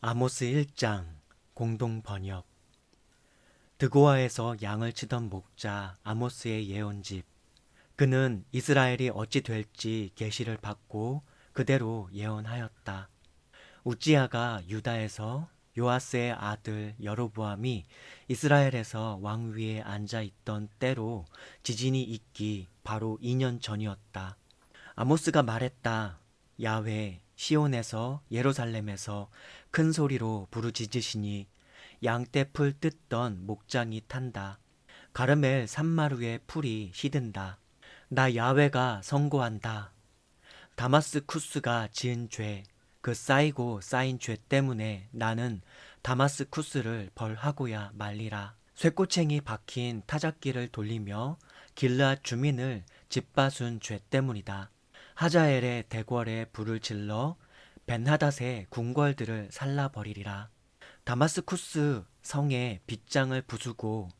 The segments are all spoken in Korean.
아모스 1장 공동 번역 드고아에서 양을 치던 목자 아모스의 예언집 그는 이스라엘이 어찌 될지 계시를 받고 그대로 예언하였다. 우찌야가 유다에서 요아스의 아들 여로보암이 이스라엘에서 왕 위에 앉아 있던 때로 지진이 있기 바로 2년 전이었다. 아모스가 말했다. 야훼 시온에서 예루살렘에서 큰 소리로 부르짖으시니 양떼풀 뜯던 목장이 탄다. 가르멜 산마루의 풀이 시든다. 나 야훼가 선고한다. 다마스 쿠스가 지은 죄, 그 쌓이고 쌓인 죄 때문에 나는 다마스 쿠스를 벌하고야 말리라. 쇠꼬챙이 박힌 타작기를 돌리며 길르앗 주민을 짓바순 죄 때문이다. 하자엘의 대궐에 불을 질러 벤하닷의 궁궐들을 살라버리리라. 다마스쿠스 성에 빗장을 부수고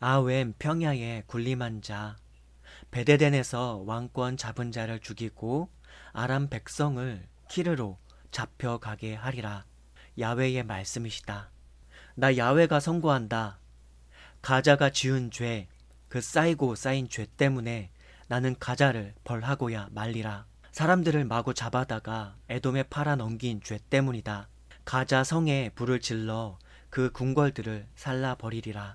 아웬 평야에 군림한 자, 베데덴에서 왕권 잡은 자를 죽이고 아람 백성을 키르로 잡혀가게 하리라. 야훼의 말씀이시다. 나 야훼가 선고한다. 가자가 지은 죄, 그 쌓이고 쌓인 죄 때문에 나는 가자를 벌하고야 말리라. 사람들을 마구 잡아다가 에돔에 팔아 넘긴 죄 때문이다. 가자 성에 불을 질러 그 궁궐들을 살라 버리리라.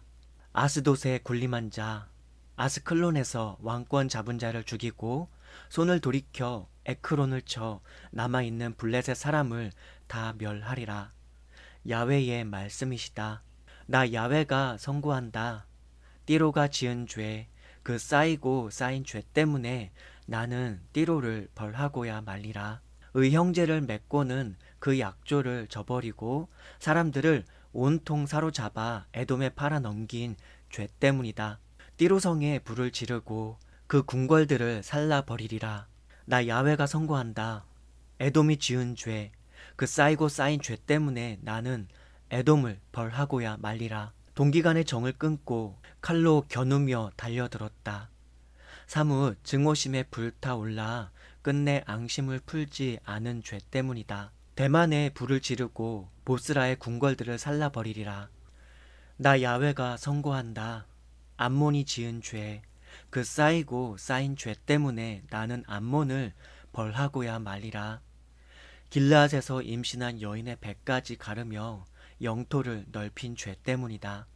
아스돗에 군림한 자, 아스클론에서 왕권 잡은 자를 죽이고 손을 돌이켜 에크론을 쳐 남아 있는 블레셋 사람을 다 멸하리라. 야훼의 말씀이시다. 나 야훼가 선고한다. 띠로가 지은 죄, 그 쌓이고 쌓인 죄 때문에 나는 띠로를 벌하고야 말리라. 의 형제를 맺고는 그 약조를 저버리고 사람들을 온통 사로잡아 에돔에 팔아 넘긴 죄 때문이다. 띠로성에 불을 지르고 그 궁궐들을 살라 버리리라. 나 야훼가 선고한다. 에돔이 지은 죄, 그 쌓이고 쌓인 죄 때문에 나는 에돔을 벌하고야 말리라. 동기간의 정을 끊고 칼로 겨누며 달려들었다. 사뭇 증오심에 불타올라 끝내 앙심을 풀지 않은 죄 때문이다. 대만에 불을 지르고 보스라의 궁궐들을 살라버리리라. 나 야훼가 선고한다. 암몬이 지은 죄, 그 쌓이고 쌓인 죄 때문에 나는 암몬을 벌하고야 말리라. 길라앗에서 임신한 여인의 배까지 가르며 영토를 넓힌 죄 때문이다.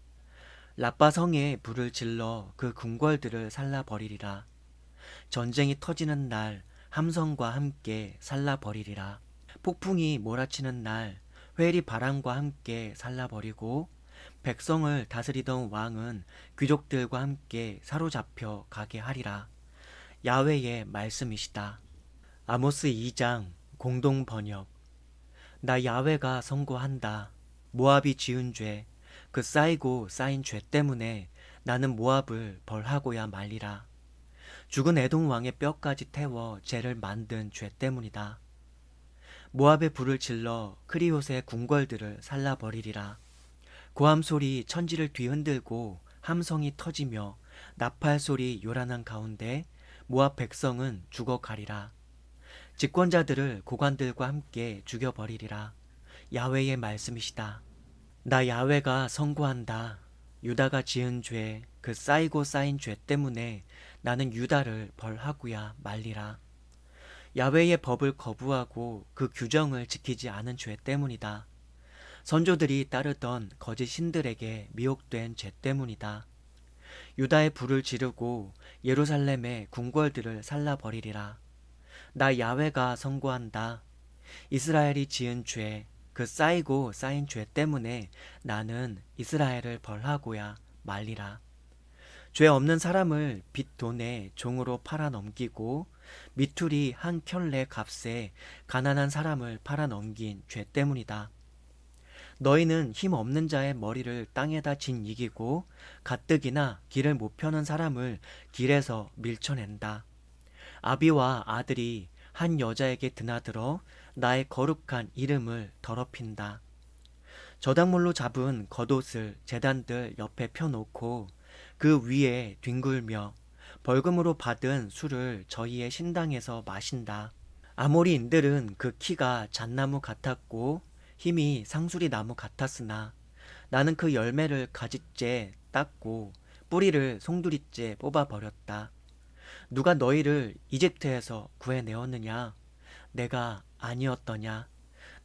라빠 성에 불을 질러 그 궁궐들을 살라 버리리라. 전쟁이 터지는 날 함성과 함께 살라 버리리라. 폭풍이 몰아치는 날 회리 바람과 함께 살라 버리고 백성을 다스리던 왕은 귀족들과 함께 사로잡혀 가게 하리라. 야훼의 말씀이시다. 아모스 2장 공동 번역 나 야훼가 선고한다. 모압이 지은 죄, 그 쌓이고 쌓인 죄 때문에 나는 모압을 벌하고야 말리라. 죽은 에돔 왕의 뼈까지 태워 죄를 만든 죄 때문이다. 모압의 불을 질러 크리옷의 궁궐들을 살라버리리라. 고함 소리 천지를 뒤흔들고 함성이 터지며 나팔 소리 요란한 가운데 모압 백성은 죽어가리라. 집권자들을 고관들과 함께 죽여버리리라. 야훼의 말씀이시다. 나 야훼가 선고한다. 유다가 지은 죄, 그 쌓이고 쌓인 죄 때문에 나는 유다를 벌하고야 말리라. 야훼의 법을 거부하고 그 규정을 지키지 않은 죄 때문이다. 선조들이 따르던 거짓 신들에게 미혹된 죄 때문이다. 유다의 불을 지르고 예루살렘의 궁궐들을 살라버리리라. 나 야훼가 선고한다. 이스라엘이 지은 죄, 그 쌓이고 쌓인 죄 때문에 나는 이스라엘을 벌하고야 말리라. 죄 없는 사람을 빚 돈에 종으로 팔아 넘기고 미투리 한 켤레 값에 가난한 사람을 팔아 넘긴 죄 때문이다. 너희는 힘 없는 자의 머리를 땅에다 진 이기고 가뜩이나 길을 못 펴는 사람을 길에서 밀쳐낸다. 아비와 아들이 한 여자에게 드나들어 나의 거룩한 이름을 더럽힌다. 저당물로 잡은 겉옷을 재단들 옆에 펴놓고 그 위에 뒹굴며 벌금으로 받은 술을 저희의 신당에서 마신다. 아모리인들은 그 키가 잣나무 같았고 힘이 상수리 나무 같았으나 나는 그 열매를 가지째 땄고 뿌리를 송두리째 뽑아버렸다. 누가 너희를 이집트에서 구해내었느냐? 내가 아니었더냐?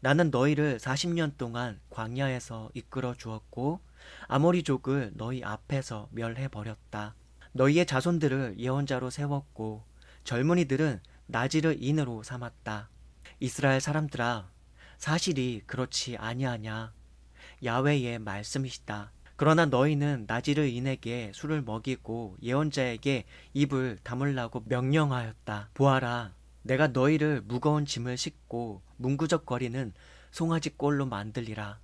나는 너희를 40년 동안 광야에서 이끌어 주었고 아모리족을 너희 앞에서 멸해 버렸다. 너희의 자손들을 예언자로 세웠고 젊은이들은 나지를 인으로 삼았다. 이스라엘 사람들아 사실이 그렇지 아니하냐 야훼의 말씀이시다. 그러나 너희는 나지르 인에게 술을 먹이고 예언자에게 입을 다물라고 명령하였다. 보아라, 내가 너희를 무거운 짐을 싣고 문구적거리는 송아지 꼴로 만들리라.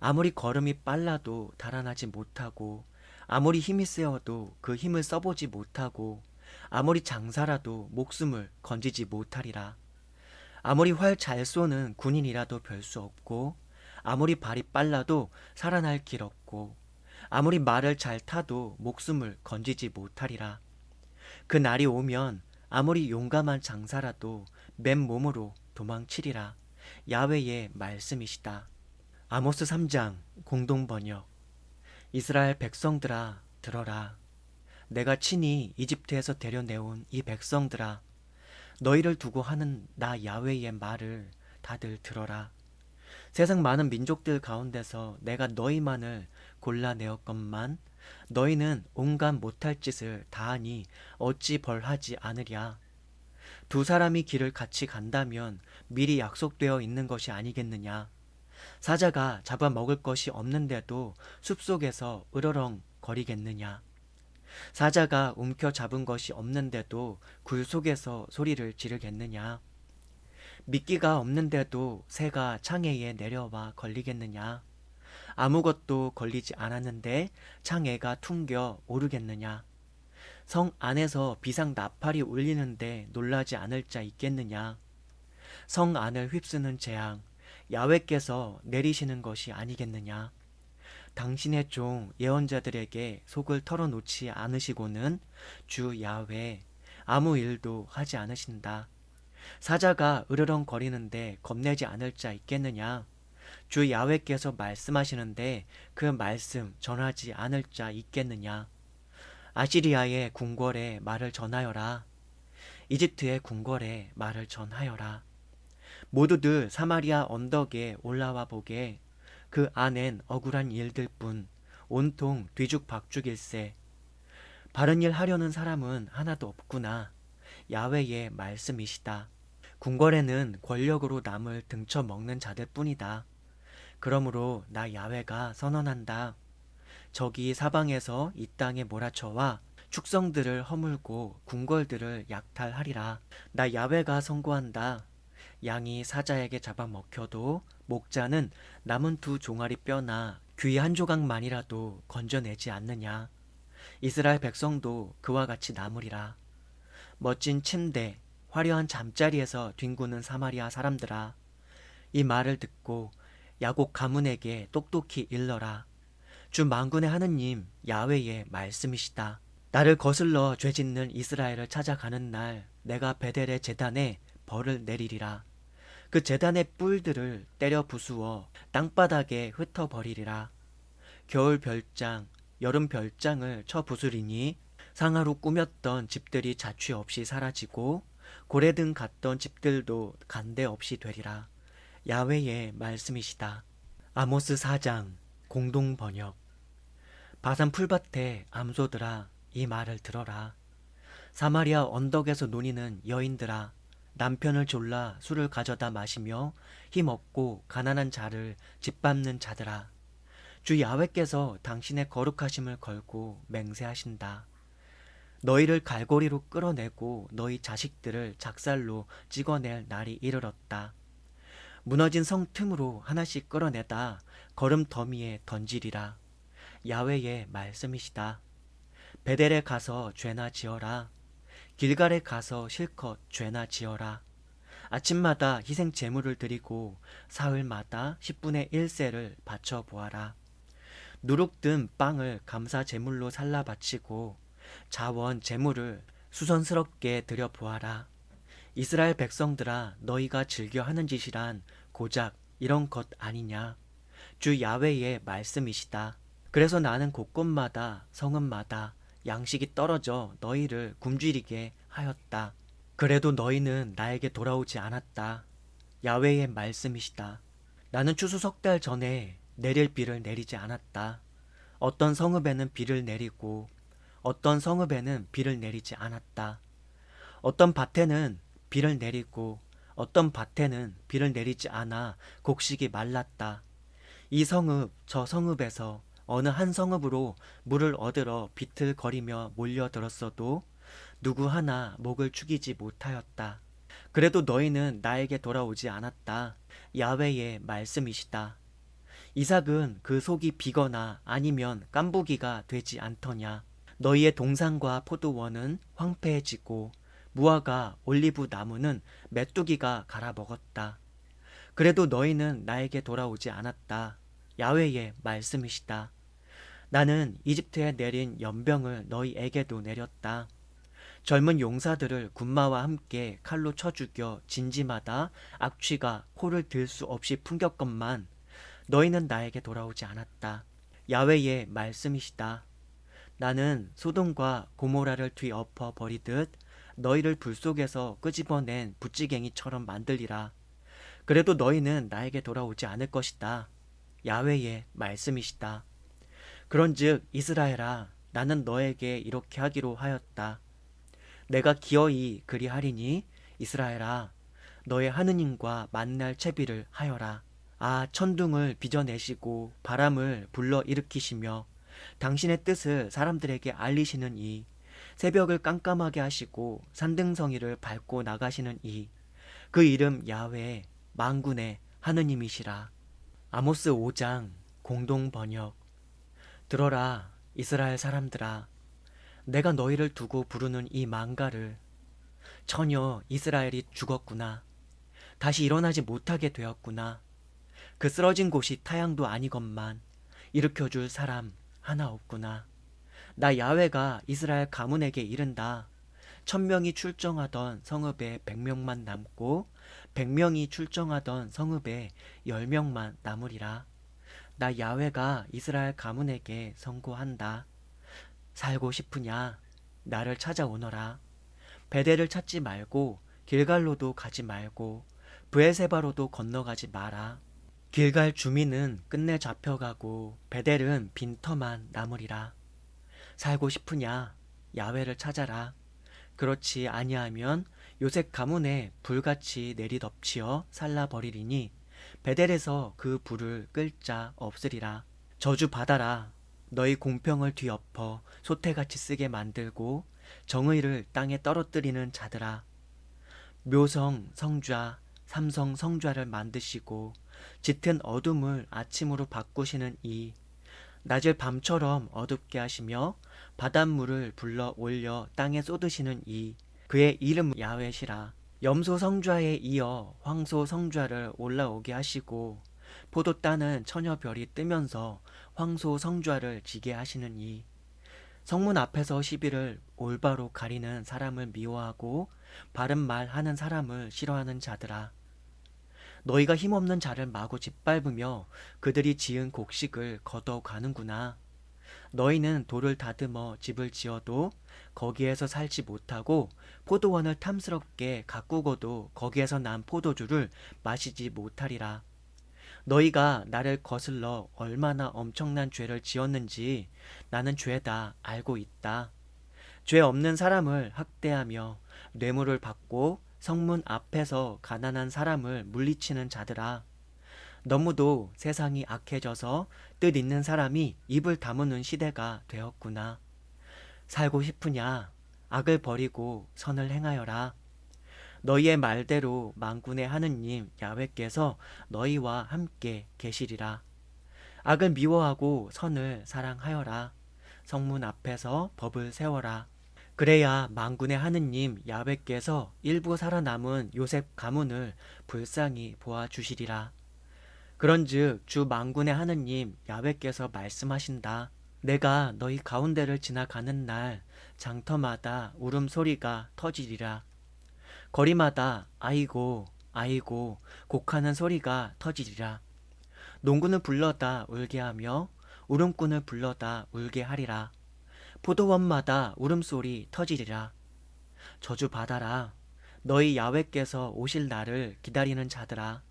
아무리 걸음이 빨라도 달아나지 못하고 아무리 힘이 세어도 그 힘을 써보지 못하고 아무리 장사라도 목숨을 건지지 못하리라. 아무리 활 잘 쏘는 군인이라도 별 수 없고 아무리 발이 빨라도 살아날 길 없고 아무리 말을 잘 타도 목숨을 건지지 못하리라. 그 날이 오면 아무리 용감한 장사라도 맨몸으로 도망치리라. 야훼의 말씀이시다. 아모스 3장 공동 번역 이스라엘 백성들아 들어라. 내가 친히 이집트에서 데려내온 이 백성들아 너희를 두고 하는 나 야훼의 말을 다들 들어라. 세상 많은 민족들 가운데서 내가 너희만을 골라내었건만 너희는 온갖 못할 짓을 다하니 어찌 벌하지 않으랴. 두 사람이 길을 같이 간다면 미리 약속되어 있는 것이 아니겠느냐. 사자가 잡아먹을 것이 없는데도 숲속에서 으러렁 거리겠느냐. 사자가 움켜 잡은 것이 없는데도 굴 속에서 소리를 지르겠느냐. 미끼가 없는데도 새가 창해에 내려와 걸리겠느냐? 아무것도 걸리지 않았는데 창해가 퉁겨 오르겠느냐? 성 안에서 비상 나팔이 울리는데 놀라지 않을 자 있겠느냐? 성 안을 휩쓰는 재앙, 야훼께서 내리시는 것이 아니겠느냐? 당신의 종 예언자들에게 속을 털어놓지 않으시고는 주 야훼 아무 일도 하지 않으신다. 사자가 으르렁거리는데 겁내지 않을 자 있겠느냐? 주 야훼께서 말씀하시는데 그 말씀 전하지 않을 자 있겠느냐? 아시리아의 궁궐에 말을 전하여라. 이집트의 궁궐에 말을 전하여라. 모두들 사마리아 언덕에 올라와 보게 그 안엔 억울한 일들 뿐 온통 뒤죽박죽일세. 바른 일 하려는 사람은 하나도 없구나. 야훼의 말씀이시다. 궁궐에는 권력으로 남을 등쳐 먹는 자들 뿐이다. 그러므로 나 야훼가 선언한다. 저기 사방에서 이 땅에 몰아쳐와 축성들을 허물고 궁궐들을 약탈하리라. 나 야훼가 선고한다. 양이 사자에게 잡아먹혀도 목자는 남은 두 종아리 뼈나 귀 한 조각만이라도 건져내지 않느냐. 이스라엘 백성도 그와 같이 남으리라. 멋진 침대, 화려한 잠자리에서 뒹구는 사마리아 사람들아. 이 말을 듣고 야곱 가문에게 똑똑히 일러라. 주 만군의 하느님 야훼의 말씀이시다. 나를 거슬러 죄짓는 이스라엘을 찾아가는 날 내가 베델의 재단에 벌을 내리리라. 그 재단의 뿔들을 때려 부수어 땅바닥에 흩어버리리라. 겨울 별장, 여름 별장을 쳐 부수리니 상하로 꾸몄던 집들이 자취 없이 사라지고 고래등 갔던 집들도 간데 없이 되리라. 야훼의 말씀이시다. 아모스 4장 공동 번역 바산 풀밭에 암소들아 이 말을 들어라. 사마리아 언덕에서 논이는 여인들아 남편을 졸라 술을 가져다 마시며 힘없고 가난한 자를 짓밟는 자들아 주 야훼께서 당신의 거룩하심을 걸고 맹세하신다. 너희를 갈고리로 끌어내고 너희 자식들을 작살로 찍어낼 날이 이르렀다. 무너진 성 틈으로 하나씩 끌어내다 걸음 더미에 던지리라. 야훼의 말씀이시다. 베델에 가서 죄나 지어라. 길갈에 가서 실컷 죄나 지어라. 아침마다 희생 제물을 드리고 사흘마다 10분의 1세를 바쳐 보아라. 누룩 든 빵을 감사 제물로 살라 바치고 자원 제물을 수선스럽게 드려 보아라. 이스라엘 백성들아 너희가 즐겨 하는 짓이란 고작 이런 것 아니냐. 주 야외의 말씀이시다. 그래서 나는 곳곳마다 성읍마다 양식이 떨어져 너희를 굶주리게 하였다. 그래도 너희는 나에게 돌아오지 않았다. 야외의 말씀이시다. 나는 추수 석 달 전에 내릴 비를 내리지 않았다. 어떤 성읍에는 비를 내리고 어떤 성읍에는 비를 내리지 않았다. 어떤 밭에는 비를 내리고 어떤 밭에는 비를 내리지 않아 곡식이 말랐다. 이 성읍 저 성읍에서 어느 한 성읍으로 물을 얻으러 비틀거리며 몰려들었어도 누구 하나 목을 축이지 못하였다. 그래도 너희는 나에게 돌아오지 않았다. 야외의 말씀이시다. 이삭은 그 속이 비거나 아니면 깐부기가 되지 않더냐. 너희의 동산과 포도원은 황폐해지고 무화과 올리브 나무는 메뚜기가 갈아 먹었다. 그래도 너희는 나에게 돌아오지 않았다. 야외의 말씀이시다. 나는 이집트에 내린 연병을 너희에게도 내렸다. 젊은 용사들을 군마와 함께 칼로 쳐 죽여 진지마다 악취가 코를 들 수 없이 풍겼건만 너희는 나에게 돌아오지 않았다. 야외의 말씀이시다. 나는 소돔과 고모라를 뒤엎어 버리듯 너희를 불 속에서 끄집어낸 부찌갱이처럼 만들리라. 그래도 너희는 나에게 돌아오지 않을 것이다. 야외의 말씀이시다. 그런즉 이스라엘아 나는 너에게 이렇게 하기로 하였다. 내가 기어이 그리하리니 이스라엘아 너의 하느님과 만날 채비를 하여라. 아 천둥을 빚어내시고 바람을 불러 일으키시며 당신의 뜻을 사람들에게 알리시는 이 새벽을 깜깜하게 하시고 산등성이를 밟고 나가시는 이 그 이름 야외 만군의 하느님이시라. 아모스 5장 공동 번역. 들어라 이스라엘 사람들아. 내가 너희를 두고 부르는 이 망가를 처녀 이스라엘이 죽었구나. 다시 일어나지 못하게 되었구나. 그 쓰러진 곳이 타양도 아니건만 일으켜줄 사람 하나 없구나 나 야외가 이스라엘 가문에게 이른다 천명이 출정하던 성읍에 백명만 남고 백명이 출정하던 성읍에 열명만 남으리라 나 야외가 이스라엘 가문에게 선고한다. 살고 싶으냐? 나를 찾아오너라. 베델을 찾지 말고 길갈로도 가지 말고 브에세바로도 건너가지 마라. 길갈 주민은 끝내 잡혀가고 베델은 빈터만 남으리라. 살고 싶으냐? 야외를 찾아라. 그렇지 아니하면 요셉 가문에 불같이 내리덮치어 살라버리리니 베델에서 그 불을 끌자 없으리라. 저주 받아라. 너희 공평을 뒤엎어 소태같이 쓰게 만들고 정의를 땅에 떨어뜨리는 자들아. 묘성 성좌, 삼성 성좌를 만드시고 짙은 어둠을 아침으로 바꾸시는 이 낮을 밤처럼 어둡게 하시며 바닷물을 불러 올려 땅에 쏟으시는 이 그의 이름 야훼시라. 염소 성좌에 이어 황소 성좌를 올라오게 하시고 포도 따는 처녀 별이 뜨면서 황소 성좌를 지게 하시는 이 성문 앞에서 시비를 올바로 가리는 사람을 미워하고 바른 말 하는 사람을 싫어하는 자들아 너희가 힘없는 자를 마구 짓밟으며 그들이 지은 곡식을 걷어가는구나 너희는 돌을 다듬어 집을 지어도 거기에서 살지 못하고 포도원을 탐스럽게 가꾸고도 거기에서 난 포도주를 마시지 못하리라. 너희가 나를 거슬러 얼마나 엄청난 죄를 지었는지 나는 죄다 알고 있다. 죄 없는 사람을 학대하며 뇌물을 받고 성문 앞에서 가난한 사람을 물리치는 자들아. 너무도 세상이 악해져서 뜻 있는 사람이 입을 다무는 시대가 되었구나. 살고 싶으냐? 악을 버리고 선을 행하여라. 너희의 말대로 만군의 하느님 야훼께서 너희와 함께 계시리라. 악을 미워하고 선을 사랑하여라. 성문 앞에서 법을 세워라. 그래야 만군의 하느님 야훼께서 일부 살아남은 요셉 가문을 불쌍히 보아주시리라. 그런즉 주 만군의 하느님 야훼께서 말씀하신다. 내가 너희 가운데를 지나가는 날 장터마다 울음소리가 터지리라. 거리마다 아이고 아이고 곡하는 소리가 터지리라. 농구는 불러다 울게 하며 울음꾼을 불러다 울게 하리라. 포도원마다 울음소리 터지리라. 저주 받아라. 너희 야외께서 오실 날을 기다리는 자들아.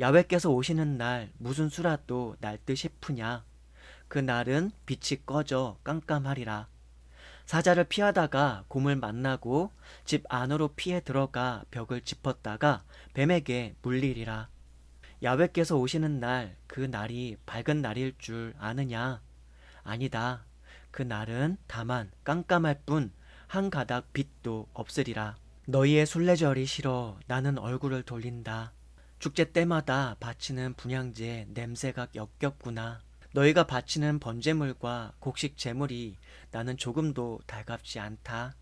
야외께서 오시는 날 무슨 수라도 날 듯 싶으냐. 그 날은 빛이 꺼져 깜깜하리라. 사자를 피하다가 곰을 만나고 집 안으로 피해 들어가 벽을 짚었다가 뱀에게 물리리라. 야외께서 오시는 날 그 날이 밝은 날일 줄 아느냐? 아니다. 그 날은 다만 깜깜할 뿐 한 가닥 빛도 없으리라. 너희의 순례절이 싫어 나는 얼굴을 돌린다. 축제 때마다 바치는 분향제 냄새가 역겹구나. 너희가 바치는 번제물과 곡식 제물이 나는 조금도 달갑지 않다.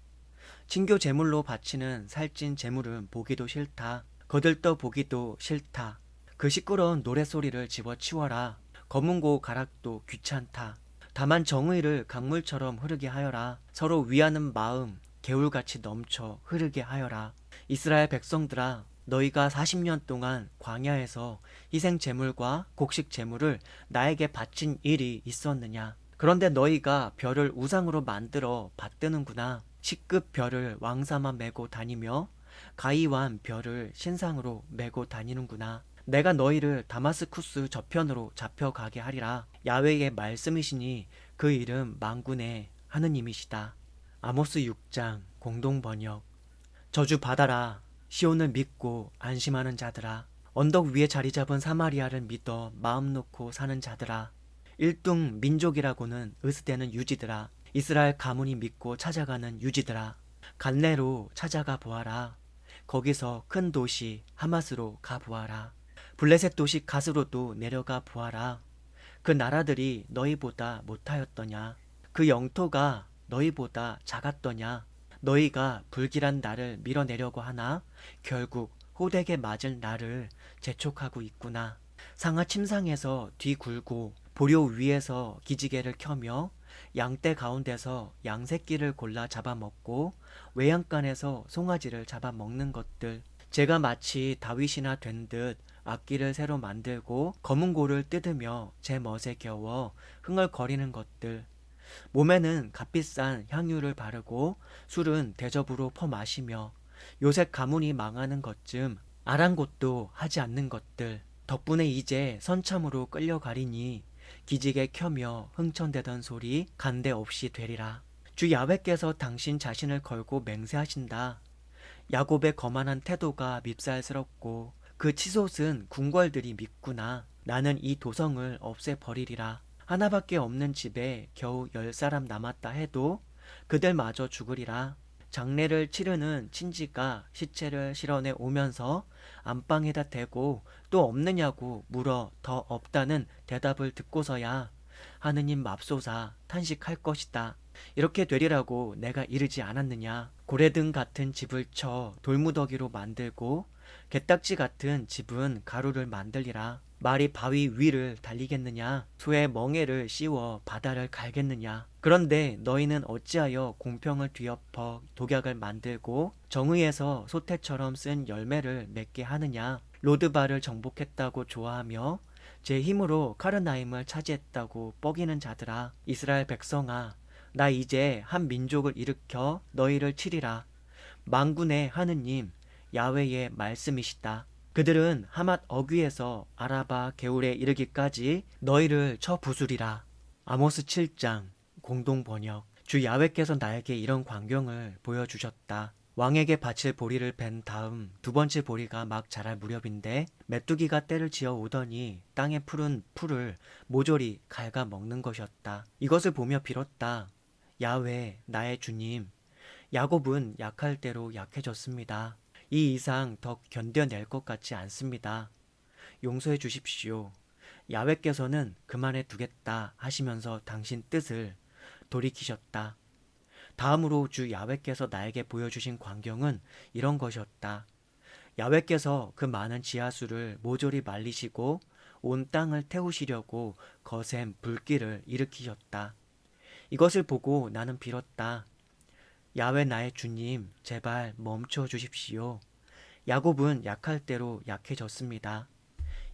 친교 제물로 바치는 살찐 제물은 보기도 싫다. 거들떠 보기도 싫다. 그 시끄러운 노랫소리를 집어치워라. 검은고 가락도 귀찮다. 다만 정의를 강물처럼 흐르게 하여라. 서로 위하는 마음 개울같이 넘쳐 흐르게 하여라. 이스라엘 백성들아 너희가 40년 동안 광야에서 희생 제물과 곡식 제물을 나에게 바친 일이 있었느냐? 그런데 너희가 별을 우상으로 만들어 받드는구나. 식급 별을 왕사만 메고 다니며 가이완 별을 신상으로 메고 다니는구나. 내가 너희를 다마스쿠스 저편으로 잡혀가게 하리라. 야외의 말씀이시니 그 이름 망군의 하느님이시다. 아모스 6장 공동 번역 저주 받아라. 시온을 믿고 안심하는 자들아. 언덕 위에 자리 잡은 사마리아를 믿어 마음 놓고 사는 자들아. 일등 민족이라고는 으스대는 유지들아. 이스라엘 가문이 믿고 찾아가는 유지들아. 갈내로 찾아가 보아라. 거기서 큰 도시 하마스로 가 보아라. 블레셋 도시 가스로도 내려가 보아라. 그 나라들이 너희보다 못하였더냐? 그 영토가 너희보다 작았더냐? 너희가 불길한 나를 밀어내려고 하나 결국 호되게 맞을 나를 재촉하고 있구나. 상하 침상에서 뒤굴고 보료 위에서 기지개를 켜며 양떼 가운데서 양새끼를 골라 잡아먹고 외양간에서 송아지를 잡아먹는 것들 제가 마치 다윗이나 된 듯 악기를 새로 만들고 검은 고를 뜯으며 제 멋에 겨워 흥얼거리는 것들. 몸에는 값비싼 향유를 바르고 술은 대접으로 퍼마시며 요새 가문이 망하는 것쯤 아랑곳도 하지 않는 것들. 덕분에 이제 선참으로 끌려가리니 기지개 켜며 흥천대던 소리 간데 없이 되리라. 주 야훼께서 당신 자신을 걸고 맹세하신다. 야곱의 거만한 태도가 밉살스럽고 그 치솟은 궁궐들이 밉구나 나는 이 도성을 없애버리리라 하나밖에 없는 집에 겨우 열 사람 남았다 해도 그들마저 죽으리라. 장례를 치르는 친지가 시체를 실어내 오면서 안방에다 대고 또 없느냐고 물어 더 없다는 대답을 듣고서야 하느님 맙소사 탄식할 것이다. 이렇게 되리라고 내가 이르지 않았느냐. 고래등 같은 집을 쳐 돌무더기로 만들고 개딱지 같은 집은 가루를 만들리라. 말이 바위 위를 달리겠느냐? 소의 멍에를 씌워 바다를 갈겠느냐? 그런데 너희는 어찌하여 공평을 뒤엎어 독약을 만들고 정의에서 소태처럼 쓴 열매를 맺게 하느냐? 로드바를 정복했다고 좋아하며 제 힘으로 카르나임을 차지했다고 뻐기는 자들아 이스라엘 백성아 나 이제 한 민족을 일으켜 너희를 치리라 망군의 하느님 야훼의 말씀이시다 그들은 하맛 어귀에서 아라바 개울에 이르기까지 너희를 쳐 부수리라. 아모스 7장 공동 번역 주 야훼께서 나에게 이런 광경을 보여주셨다. 왕에게 바칠 보리를 벤 다음 두 번째 보리가 막 자랄 무렵인데 메뚜기가 때를 지어 오더니 땅에 푸른 풀을 모조리 갉아 먹는 것이었다. 이것을 보며 빌었다. 야훼 나의 주님 야곱은 약할 대로 약해졌습니다. 이 이상 더 견뎌낼 것 같지 않습니다. 용서해 주십시오. 야훼께서는 그만해 두겠다 하시면서 당신 뜻을 돌이키셨다. 다음으로 주 야훼께서 나에게 보여주신 광경은 이런 것이었다. 야훼께서 그 많은 지하수를 모조리 말리시고 온 땅을 태우시려고 거센 불길을 일으키셨다. 이것을 보고 나는 빌었다. 야훼 나의 주님, 제발 멈춰 주십시오. 야곱은 약할 대로 약해졌습니다.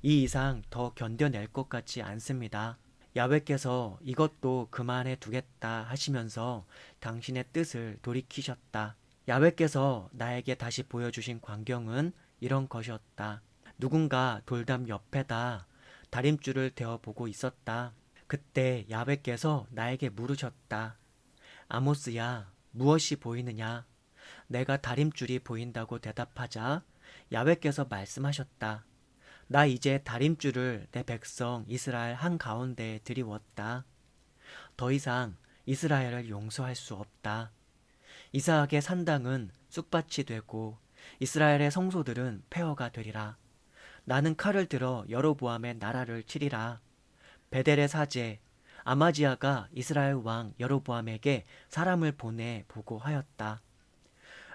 이 이상 더 견뎌낼 것 같지 않습니다. 야훼께서 이것도 그만해 두겠다 하시면서 당신의 뜻을 돌이키셨다. 야훼께서 나에게 다시 보여주신 광경은 이런 것이었다. 누군가 돌담 옆에다 다림줄을 대어 보고 있었다. 그때 야훼께서 나에게 물으셨다. 아모스야, 무엇이 보이느냐? 내가 다림줄이 보인다고 대답하자 야훼께서 말씀하셨다. 나 이제 다림줄을 내 백성 이스라엘 한가운데에 드리웠다. 더 이상 이스라엘을 용서할 수 없다. 이삭의 산당은 쑥밭이 되고 이스라엘의 성소들은 폐허가 되리라. 나는 칼을 들어 여로보암의 나라를 치리라. 베델의 사제 아마지아가 이스라엘 왕 여로보암에게 사람을 보내 보고하였다.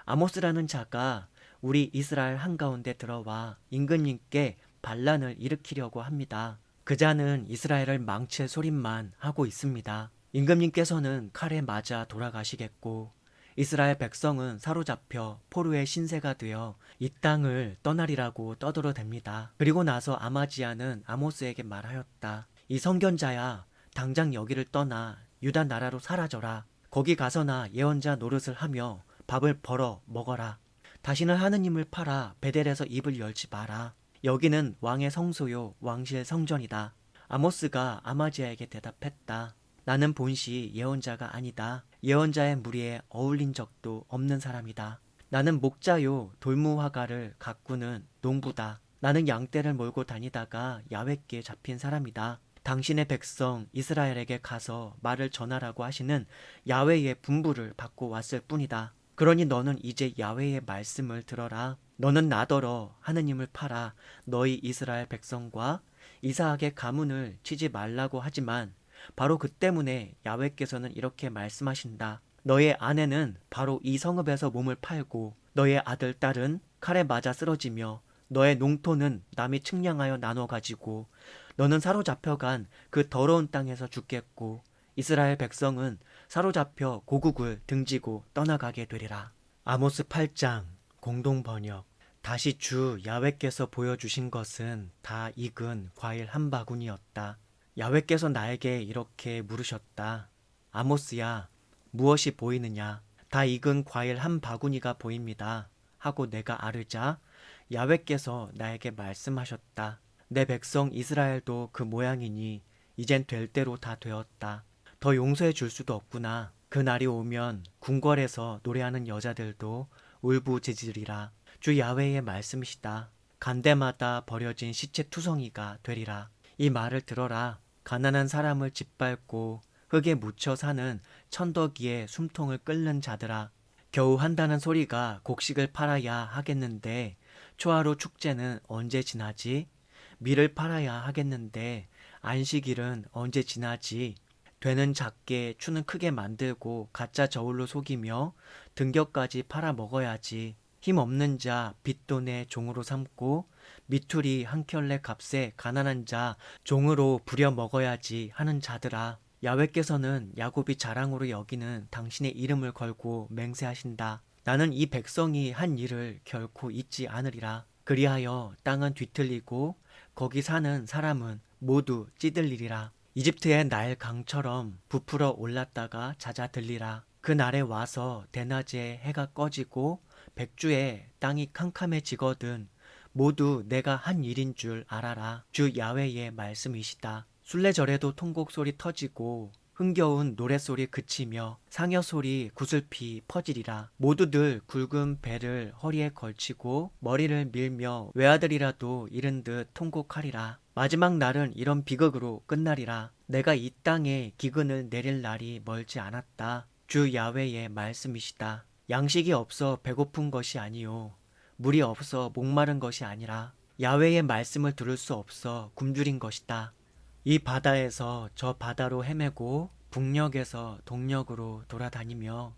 아모스라는 자가 우리 이스라엘 한가운데 들어와 임금님께 반란을 일으키려고 합니다. 그 자는 이스라엘을 망칠 소리만 하고 있습니다. 임금님께서는 칼에 맞아 돌아가시겠고 이스라엘 백성은 사로잡혀 포로의 신세가 되어 이 땅을 떠나리라고 떠들어댑니다. 그리고 나서 아마지아는 아모스에게 말하였다. 이 성견자야 당장 여기를 떠나 유다 나라로 사라져라. 거기 가서나 예언자 노릇을 하며 밥을 벌어 먹어라. 다시는 하느님을 팔아 베델에서 입을 열지 마라. 여기는 왕의 성소요 왕실 성전이다. 아모스가 아마지아에게 대답했다. 나는 본시 예언자가 아니다. 예언자의 무리에 어울린 적도 없는 사람이다. 나는 목자요 돌무화가를 가꾸는 농부다. 나는 양떼를 몰고 다니다가 야훼께 잡힌 사람이다. 당신의 백성 이스라엘에게 가서 말을 전하라고 하시는 야훼의 분부를 받고 왔을 뿐이다. 그러니 너는 이제 야훼의 말씀을 들어라. 너는 나더러 하느님을 팔아 너희 이스라엘 백성과 이사학의 가문을 치지 말라고 하지만 바로 그 때문에 야훼께서는 이렇게 말씀하신다. 너의 아내는 바로 이 성읍에서 몸을 팔고 너의 아들 딸은 칼에 맞아 쓰러지며 너의 농토는 남이 측량하여 나눠 가지고 너는 사로잡혀간 그 더러운 땅에서 죽겠고 이스라엘 백성은 사로잡혀 고국을 등지고 떠나가게 되리라. 아모스 8장 공동 번역 다시 주 야훼께서 보여주신 것은 다 익은 과일 한 바구니였다. 야훼께서 나에게 이렇게 물으셨다. 아모스야, 무엇이 보이느냐? 다 익은 과일 한 바구니가 보입니다. 하고 내가 아르자 야훼께서 나에게 말씀하셨다. 내 백성 이스라엘도 그 모양이니 이젠 될 대로 다 되었다. 더 용서해 줄 수도 없구나. 그 날이 오면 궁궐에서 노래하는 여자들도 울부짖으리라. 주 야훼의 말씀이시다. 간대마다 버려진 시체 투성이가 되리라. 이 말을 들어라. 가난한 사람을 짓밟고 흙에 묻혀 사는 천덕이의 숨통을 끓는 자들아. 겨우 한다는 소리가 곡식을 팔아야 하겠는데 초하루 축제는 언제 지나지? 밀을 팔아야 하겠는데 안식일은 언제 지나지? 되는 작게 추는 크게 만들고 가짜 저울로 속이며 등격까지 팔아 먹어야지. 힘 없는 자 빚돈의 종으로 삼고 미투리 한 켤레 값에 가난한 자 종으로 부려 먹어야지 하는 자들아. 야훼께서는 야곱이 자랑으로 여기는 당신의 이름을 걸고 맹세하신다. 나는 이 백성이 한 일을 결코 잊지 않으리라. 그리하여 땅은 뒤틀리고 거기 사는 사람은 모두 찌들리리라. 이집트의 나일 강처럼 부풀어 올랐다가 잦아들리라. 그 날에 와서 대낮에 해가 꺼지고 백주에 땅이 캄캄해지거든 모두 내가 한 일인 줄 알아라. 주 야훼의 말씀이시다. 순례절에도 통곡 소리 터지고 흥겨운 노랫소리 그치며 상여 소리 구슬피 퍼지리라. 모두들 굵은 배를 허리에 걸치고 머리를 밀며 외아들이라도 잃은 듯 통곡하리라. 마지막 날은 이런 비극으로 끝나리라. 내가 이 땅에 기근을 내릴 날이 멀지 않았다. 주 야훼의 말씀이시다. 양식이 없어 배고픈 것이 아니요 물이 없어 목마른 것이 아니라 야훼의 말씀을 들을 수 없어 굶주린 것이다. 이 바다에서 저 바다로 헤매고 북녘에서 동력으로 돌아다니며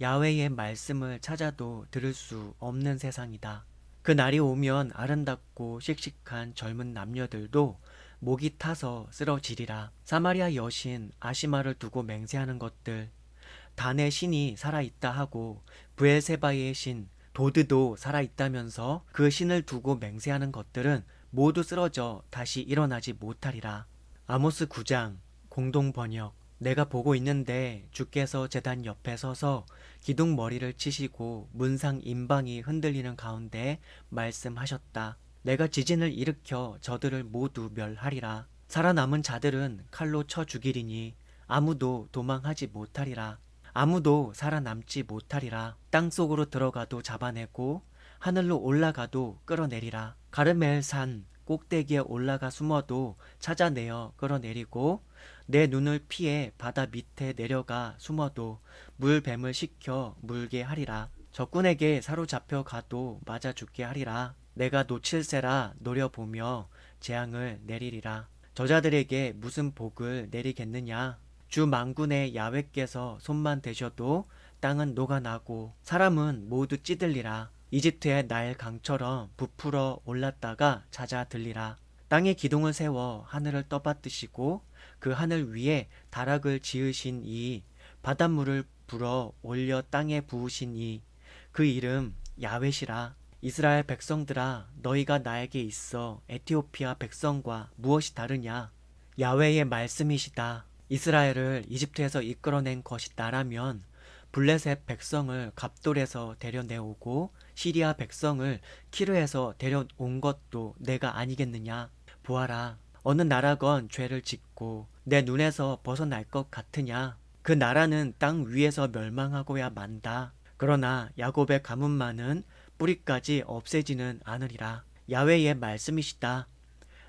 야훼의 말씀을 찾아도 들을 수 없는 세상이다. 그 날이 오면 아름답고 씩씩한 젊은 남녀들도 목이 타서 쓰러지리라. 사마리아 여신 아시마를 두고 맹세하는 것들 단의 신이 살아있다 하고 부엘세바의 신 도드도 살아있다면서 그 신을 두고 맹세하는 것들은 모두 쓰러져 다시 일어나지 못하리라. 아모스 9장 공동 번역 내가 보고 있는데 주께서 제단 옆에 서서 기둥 머리를 치시고 문상 임방이 흔들리는 가운데 말씀하셨다. 내가 지진을 일으켜 저들을 모두 멸하리라. 살아남은 자들은 칼로 쳐 죽이리니 아무도 도망하지 못하리라. 아무도 살아남지 못하리라. 땅 속으로 들어가도 잡아내고 하늘로 올라가도 끌어내리라. 가르멜 산 꼭대기에 올라가 숨어도 찾아내어 끌어내리고 내 눈을 피해 바다 밑에 내려가 숨어도 물뱀을 시켜 물게 하리라. 적군에게 사로잡혀 가도 맞아 죽게 하리라. 내가 놓칠세라 노려보며 재앙을 내리리라. 저자들에게 무슨 복을 내리겠느냐? 주 만군의 야외께서 손만 대셔도 땅은 녹아나고 사람은 모두 찌들리라. 이집트의 나일 강처럼 부풀어 올랐다가 잦아들리라. 땅에 기둥을 세워 하늘을 떠받드시고 그 하늘 위에 다락을 지으신 이 바닷물을 불어 올려 땅에 부으신 이 그 이름 야외시라. 이스라엘 백성들아 너희가 나에게 있어 에티오피아 백성과 무엇이 다르냐? 야외의 말씀이시다. 이스라엘을 이집트에서 이끌어낸 것이 나라면 블레셋 백성을 갑돌에서 데려내오고 시리아 백성을 키르에서 데려온 것도 내가 아니겠느냐? 보아라. 어느 나라건 죄를 짓고 내 눈에서 벗어날 것 같으냐? 그 나라는 땅 위에서 멸망하고야 만다. 그러나 야곱의 가문만은 뿌리까지 없애지는 않으리라. 야외의 말씀이시다.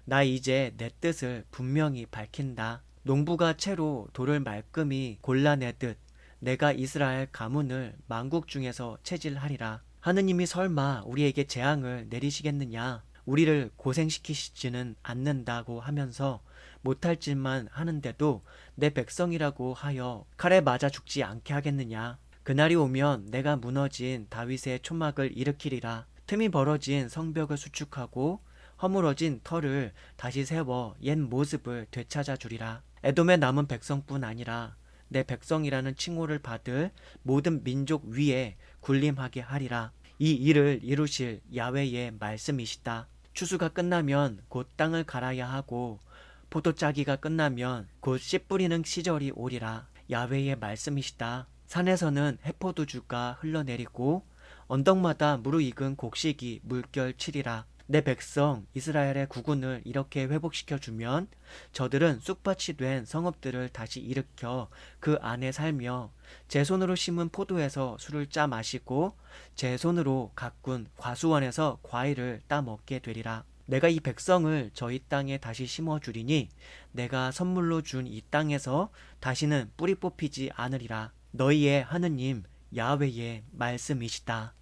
나 이제 내 뜻을 분명히 밝힌다. 농부가 채로 돌을 말끔히 골라내듯 내가 이스라엘 가문을 만국 중에서 체질하리라. 하느님이 설마 우리에게 재앙을 내리시겠느냐? 우리를 고생시키시지는 않는다고 하면서 못할 짓만 하는데도 내 백성이라고 하여 칼에 맞아 죽지 않게 하겠느냐? 그날이 오면 내가 무너진 다윗의 초막을 일으키리라. 틈이 벌어진 성벽을 수축하고 허물어진 터를 다시 세워 옛 모습을 되찾아 주리라. 에돔의 남은 백성뿐 아니라 내 백성이라는 칭호를 받을 모든 민족 위에 군림하게 하리라. 이 일을 이루실 야외의 말씀이시다. 추수가 끝나면 곧 땅을 갈아야 하고 포도짜기가 끝나면 곧 씨 뿌리는 시절이 오리라. 야외의 말씀이시다. 산에서는 해포도주가 흘러내리고 언덕마다 무르익은 곡식이 물결 치리라. 내 백성 이스라엘의 구군을 이렇게 회복시켜 주면 저들은 쑥밭이 된 성읍들을 다시 일으켜 그 안에 살며 제 손으로 심은 포도에서 술을 짜 마시고 제 손으로 가꾼 과수원에서 과일을 따 먹게 되리라. 내가 이 백성을 저희 땅에 다시 심어 주리니 내가 선물로 준 이 땅에서 다시는 뿌리 뽑히지 않으리라. 너희의 하느님 야훼의 말씀이시다.